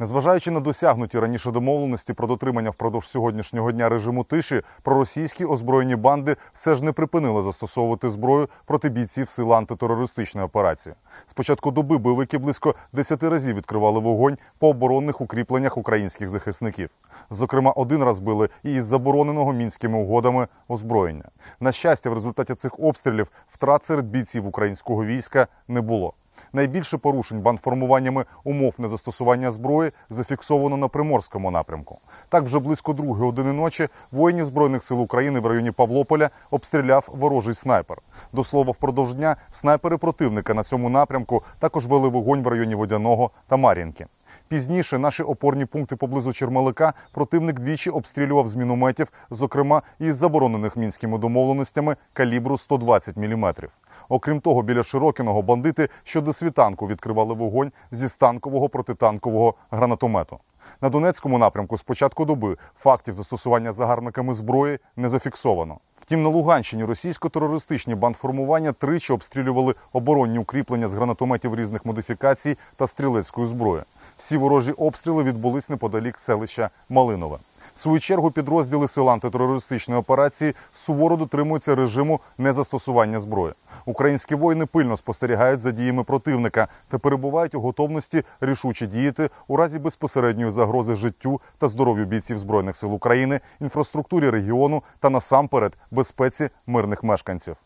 Незважаючи на досягнуті раніше домовленості про дотримання впродовж сьогоднішнього дня режиму тиші, проросійські озброєні банди все ж не припинили застосовувати зброю проти бійців сил антитерористичної операції. З початку доби бойовики близько 10 разів відкривали вогонь по оборонних укріпленнях українських захисників. Зокрема, один раз били і із забороненого мінськими угодами озброєння. На щастя, в результаті цих обстрілів втрат серед бійців українського війська не було. Найбільше порушень банформуваннями умов незастосування зброї зафіксовано на приморському напрямку. Так, вже близько другої години ночі воїнів збройних сил України в районі Павлополя обстріляв ворожий снайпер. До слова, впродовж дня снайпери противника на цьому напрямку також вели вогонь в районі Водяного та Мар'їнки. Пізніше наші опорні пункти поблизу Чермалика противник двічі обстрілював з мінометів, зокрема із заборонених мінськими домовленостями калібру 120 мм. Окрім того, біля Широкіного бандити щодо світанку відкривали вогонь зі станкового протитанкового гранатомету. На Донецькому напрямку з початку доби фактів застосування загарбниками зброї не зафіксовано. Втім, на Луганщині російсько-терористичні бандформування тричі обстрілювали оборонні укріплення з гранатометів різних модифікацій та стрілецької зброї. Всі ворожі обстріли відбулись неподалік селища Малинове. Свою чергу підрозділи сил антитерористичної операції суворо дотримуються режиму незастосування зброї. Українські воїни пильно спостерігають за діями противника та перебувають у готовності рішуче діяти у разі безпосередньої загрози життю та здоров'ю бійців збройних сил України, інфраструктурі регіону та насамперед безпеці мирних мешканців.